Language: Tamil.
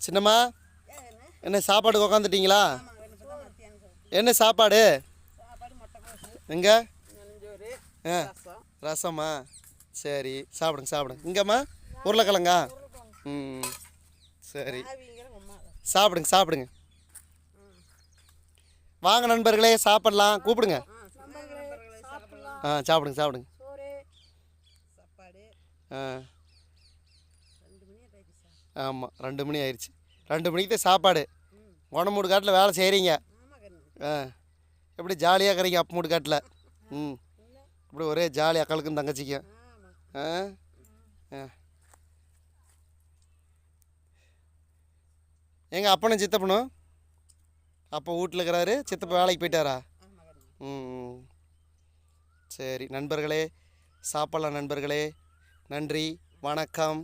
சின்னம்மா என்ன சாப்பாடு உக்காந்துட்டீங்களா? என்ன சாப்பாடு? எங்க? ஆ ரசமா? சரி சாப்பிடுங்க சாப்பிடுங்க. இங்கம்மா உருளைக்கிழங்கா? ம் சரி. சாப்பிடுங்க சாப்பிடுங்க. வாங்க நண்பர்களே சாப்பிடலாம். கூப்பிடுங்க. ஆ சாப்பிடுங்க சாப்பிடுங்க. ஆ. ஆமாம் ரெண்டு மணி ஆயிடுச்சு ரெண்டு மணிக்கு தான் சாப்பாடு. உடம்பூடு காட்டில் வேலை செய்கிறீங்க ஆ எப்படி ஜாலியாக இருக்கிறீங்க அப்பமூடு காட்டில்? ம் இப்படி ஒரே ஜாலி அக்களுக்கும் தங்கச்சிக்கும்? ஆ ஆ. எங்கள் அப்பனும் சித்தப்பனும்? அப்போ வீட்டில் இருக்கிறாரு சித்தப்பா வேலைக்கு போயிட்டாரா? ம் ம். சரி நண்பர்களே சாப்பிட்லாம் நண்பர்களே. நன்றி வணக்கம்.